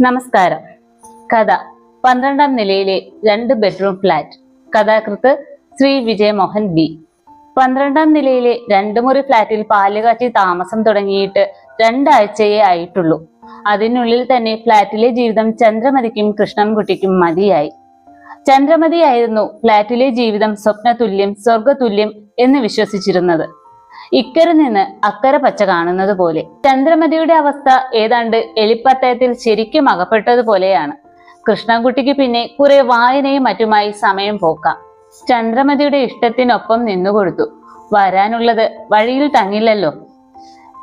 നമസ്കാരം. കഥ. പന്ത്രണ്ടാം നിലയിലെ രണ്ട് ബെഡ്റൂം ഫ്ലാറ്റ്. കഥാകൃത്ത് ശ്രീ വിജയമോഹൻ ബി. പന്ത്രണ്ടാം നിലയിലെ രണ്ട് മുറി ഫ്ലാറ്റിൽ പാലുകാച്ചി താമസം തുടങ്ങിയിട്ട് രണ്ടാഴ്ചയേ ആയിട്ടുള്ളൂ. അതിനുള്ളിൽ തന്നെ ഫ്ലാറ്റിലെ ജീവിതം ചന്ദ്രമതിക്കും കൃഷ്ണൻകുട്ടിക്കും മതിയായി. ചന്ദ്രമതിയായിരുന്നു ഫ്ലാറ്റിലെ ജീവിതം സ്വപ്നതുല്യം സ്വർഗതുല്യം എന്ന് വിശ്വസിച്ചിരുന്നത്. ഇക്കരെ നിന്ന് അക്കരെ പച്ച കാണുന്നത് പോലെ. ചന്ദ്രമതിയുടെ അവസ്ഥ ഏതാണ്ട് എലിപ്പത്തയത്തിൽ ശരിക്കും അകപ്പെട്ടതുപോലെയാണ് കൃഷ്ണൻകുട്ടിക്ക് പിന്നെ കുറെ വായനയും മറ്റുമായി സമയം പോക്കാം. ചന്ദ്രമതിയുടെ ഇഷ്ടത്തിനൊപ്പം നിന്നുകൊടുത്തു വരാനുള്ളത് വഴിയിൽ തങ്ങില്ലല്ലോ.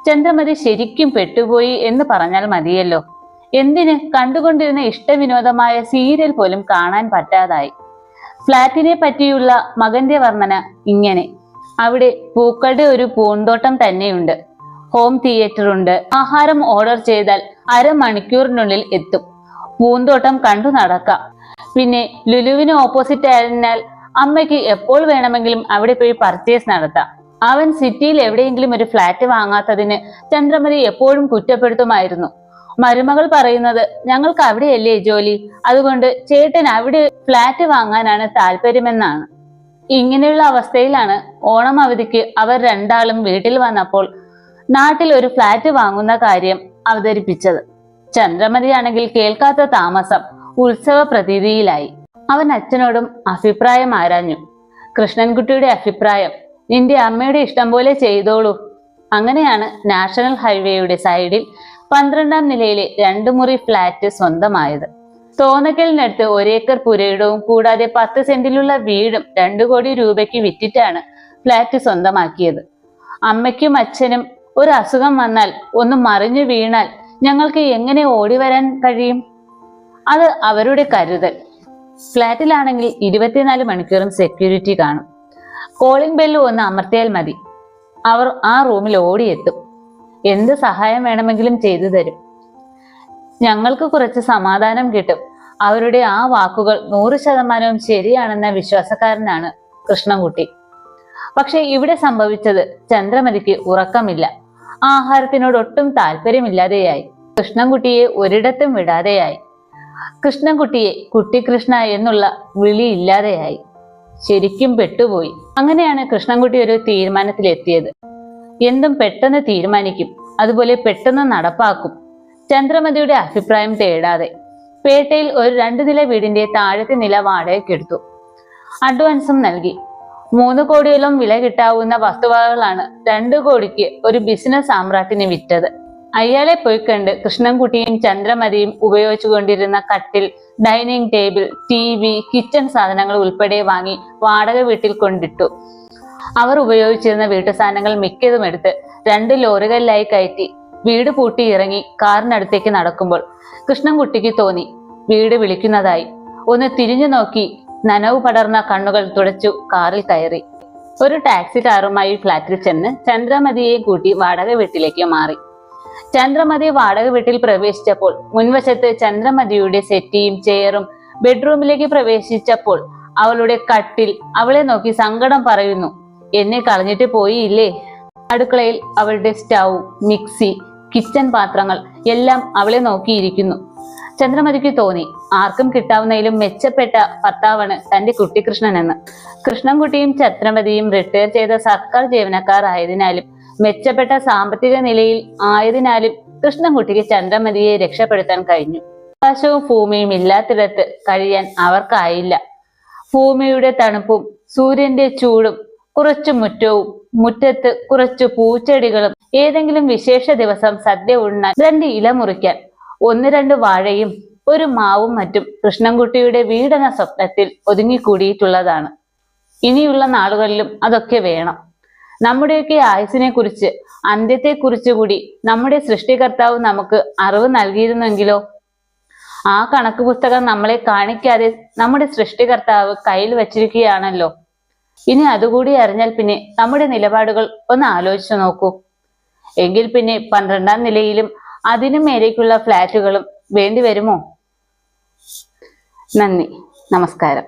ചന്ദ്രമതി ശരിക്കും പെട്ടുപോയി എന്ന് പറഞ്ഞാൽ മതിയല്ലോ. എന്തിന് കണ്ടുകൊണ്ടിരുന്ന ഇഷ്ടവിനോദമായ സീരിയൽ പോലും കാണാൻ പറ്റാതായി. ഫ്ലാറ്റിനെ പറ്റിയുള്ള മകന്റെ വർണന ഇങ്ങനെ. അവിടെ പൂക്കളുടെ ഒരു പൂന്തോട്ടം തന്നെയുണ്ട്. ഹോം തിയേറ്റർ ഉണ്ട്. ആഹാരം ഓർഡർ ചെയ്താൽ അരമണിക്കൂറിനുള്ളിൽ എത്തും. പൂന്തോട്ടം കണ്ടു നടക്കാം. പിന്നെ ലുലുവിന് ഓപ്പോസിറ്റ് ആയതിനാൽ അമ്മയ്ക്ക് എപ്പോൾ വേണമെങ്കിലും അവിടെ പോയി പർച്ചേസ് നടത്താം. അവൻ സിറ്റിയിൽ എവിടെയെങ്കിലും ഒരു ഫ്ലാറ്റ് വാങ്ങാത്തതിന് ചന്ദ്രമതി എപ്പോഴും കുറ്റപ്പെടുത്തുമായിരുന്നു. മരുമകൾ പറയുന്നത് ഞങ്ങൾക്ക് അവിടെയല്ലേ ജോലി? അതുകൊണ്ട് ചേട്ടൻ അവിടെ ഫ്ലാറ്റ് വാങ്ങാനാണ് താല്പര്യമെന്നാണ്. ഇങ്ങനെയുള്ള അവസ്ഥയിലാണ് ഓണം അവധിക്ക് അവർ രണ്ടാളും വീട്ടിൽ വന്നപ്പോൾ നാട്ടിൽ ഒരു ഫ്ലാറ്റ് വാങ്ങുന്ന കാര്യം അവതരിപ്പിച്ചത്. ചന്ദ്രമതിയാണെങ്കിൽ കേൾക്കാത്ത താമസം ഉത്സവ പ്രതീതിയിലായി. അവൻ അച്ഛനോടും അഭിപ്രായം ആരാഞ്ഞു. കൃഷ്ണൻകുട്ടിയുടെ അഭിപ്രായം നിന്റെ അമ്മയുടെ ഇഷ്ടം പോലെ ചെയ്തോളൂ. അങ്ങനെയാണ് നാഷണൽ ഹൈവേയുടെ സൈഡിൽ പന്ത്രണ്ടാം നിലയിലെ രണ്ടു മുറി ഫ്ലാറ്റ് സ്വന്തമായത്. തോന്നക്കലിനടുത്ത് ഒരേക്കർ പുരയിടവും കൂടാതെ പത്ത് സെന്റിലുള്ള വീടും രണ്ടു കോടി രൂപയ്ക്ക് വിറ്റിട്ടാണ് ഫ്ലാറ്റ് സ്വന്തമാക്കിയത്. അമ്മയ്ക്കും അച്ഛനും ഒരു അസുഖം വന്നാൽ ഒന്ന് മറിഞ്ഞു വീണാൽ ഞങ്ങൾക്ക് എങ്ങനെ ഓടി വരാൻ കഴിയും? അത് അവരുടെ കരുതൽ. ഫ്ലാറ്റിലാണെങ്കിൽ ഇരുപത്തിനാല് മണിക്കൂറും സെക്യൂരിറ്റി കാണും. കോളിംഗ് ബെല്ല് ഒന്ന് അമർത്തിയാൽ മതി. അവർ ആ റൂമിൽ ഓടിയെത്തും. എന്ത് സഹായം വേണമെങ്കിലും ചെയ്തു തരും. ഞങ്ങൾക്ക് കുറച്ച് സമാധാനം കിട്ടും. അവരുടെ ആ വാക്കുകൾ നൂറ് ശതമാനവും ശരിയാണെന്ന വിശ്വാസക്കാരനാണ് കൃഷ്ണൻകുട്ടി. പക്ഷെ ഇവിടെ സംഭവിച്ചത് ചന്ദ്രമതിക്ക് ഉറക്കമില്ല. ആഹാരത്തിനോട് ഒട്ടും താല്പര്യമില്ലാതെയായി. കൃഷ്ണൻകുട്ടിയെ ഒരിടത്തും വിടാതെയായി. കൃഷ്ണൻകുട്ടിയെ കുട്ടികൃഷ്ണ എന്നുള്ള വിളി ഇല്ലാതെയായി. ശരിക്കും പെട്ടുപോയി. അങ്ങനെയാണ് കൃഷ്ണൻകുട്ടി ഒരു തീരുമാനത്തിലെത്തിയത്. എന്തും പെട്ടെന്ന് തീരുമാനിക്കും. അതുപോലെ പെട്ടെന്ന് നടപ്പാക്കും. ചന്ദ്രമതിയുടെ അഭിപ്രായം തേടാതെ പേട്ടയിൽ ഒരു രണ്ടു നില വീടിന്റെ താഴത്തെ നില വാടകയ്ക്കെടുത്തു അഡ്വാൻസും നൽകി. മൂന്ന് കോടിയോളം വില കിട്ടാവുന്ന വസ്തുവകകളാണ് രണ്ടു കോടിക്ക് ഒരു ബിസിനസ് സാമ്രാട്ടിന് വിറ്റത്. അയാളെ പോയി കണ്ട് കൃഷ്ണൻകുട്ടിയും ചന്ദ്രമതിയും ഉപയോഗിച്ചുകൊണ്ടിരുന്ന കട്ടിൽ dining table T V kitchen സാധനങ്ങൾ ഉൾപ്പെടെ വാങ്ങി വാടക വീട്ടിൽ കൊണ്ടിട്ടു. അവർ ഉപയോഗിച്ചിരുന്ന വീട്ടു സാധനങ്ങൾ മിക്കതും എടുത്ത് രണ്ട് ലോറികളിലായി കയറ്റി. വീട് പൂട്ടി ഇറങ്ങി കാറിനടുത്തേക്ക് നടക്കുമ്പോൾ കൃഷ്ണൻകുട്ടിക്ക് തോന്നി വീട് വിളിക്കുന്നതായി. ഒന്ന് തിരിഞ്ഞു നോക്കി നനവ് പടർന്ന കണ്ണുകൾ തുടച്ചു കാറിൽ കയറി. ഒരു ടാക്സി കാറുമായി ഫ്ളാറ്റിൽ ചെന്ന് ചന്ദ്രമതിയെ കൂട്ടി വാടക വീട്ടിലേക്ക് മാറി. ചന്ദ്രമതി വാടക വീട്ടിൽ പ്രവേശിച്ചപ്പോൾ മുൻവശത്ത് ചന്ദ്രമതിയുടെ സെറ്റിയും ചെയറും ബെഡ്റൂമിലേക്ക് പ്രവേശിച്ചപ്പോൾ അവളുടെ കട്ടിൽ അവളെ നോക്കി സങ്കടം പറയുന്നു. എന്നെ കളഞ്ഞിട്ട് പോയില്ലേ? അടുക്കളയിൽ അവളുടെ സ്റ്റൗ മിക്സി കിച്ചൺ പാത്രങ്ങൾ എല്ലാം അവളെ നോക്കിയിരിക്കുന്നു. ചന്ദ്രമതിക്ക് തോന്നി ആർക്കും കിട്ടാവുന്നതിലും മെച്ചപ്പെട്ട ഭർത്താവാണ് തന്റെ കുട്ടികൃഷ്ണൻ എന്ന് കൃഷ്ണൻകുട്ടിയും ചന്ദ്രമതിയും റിട്ടയർ ചെയ്ത സർക്കാർ ജീവനക്കാർ ആയതിനാലും മെച്ചപ്പെട്ട സാമ്പത്തിക നിലയിൽ ആയതിനാലും കൃഷ്ണൻകുട്ടിക്ക് ചന്ദ്രമതിയെ രക്ഷപ്പെടുത്താൻ കഴിഞ്ഞു. ആകാശവും ഭൂമിയും ഇല്ലാത്തിടത്ത് കഴിയാൻ അവർക്കായില്ല. ഭൂമിയുടെ തണുപ്പും സൂര്യന്റെ ചൂടും കുറച്ചു മുറ്റവും മുറ്റത്ത് കുറച്ചു പൂച്ചെടികളും ഏതെങ്കിലും വിശേഷ ദിവസം സദ്യ ഉണ്ണാൻ രണ്ട് ഇല മുറിക്കാൻ ഒന്ന് രണ്ട് വാഴയും ഒരു മാവും മറ്റും കൃഷ്ണൻകുട്ടിയുടെ വീടെന്ന സ്വപ്നത്തിൽ ഒതുങ്ങിക്കൂടിയിട്ടുള്ളതാണ്. ഇനിയുള്ള നാളുകളിലും അതൊക്കെ വേണം. നമ്മുടെയൊക്കെ ആയുസിനെ കുറിച്ച് അന്ത്യത്തെ കുറിച്ച് കൂടി നമ്മുടെ സൃഷ്ടികർത്താവ് നമുക്ക് അറിവ് നൽകിയിരുന്നെങ്കിലോ? ആ കണക്ക് പുസ്തകം നമ്മളെ കാണിക്കാതെ നമ്മുടെ സൃഷ്ടികർത്താവ് കയ്യിൽ വച്ചിരിക്കുകയാണല്ലോ. ഇനി അതുകൂടി അറിഞ്ഞാൽ പിന്നെ നമ്മുടെ നിലപാടുകൾ ഒന്ന് ആലോചിച്ചു നോക്കൂ. എങ്കിൽ പിന്നെ പന്ത്രണ്ടാം നിലയിലും അതിനും മേലേക്കുള്ള ഫ്ലാറ്റുകളും വേണ്ടി വരുമോ? നന്ദി. നമസ്കാരം.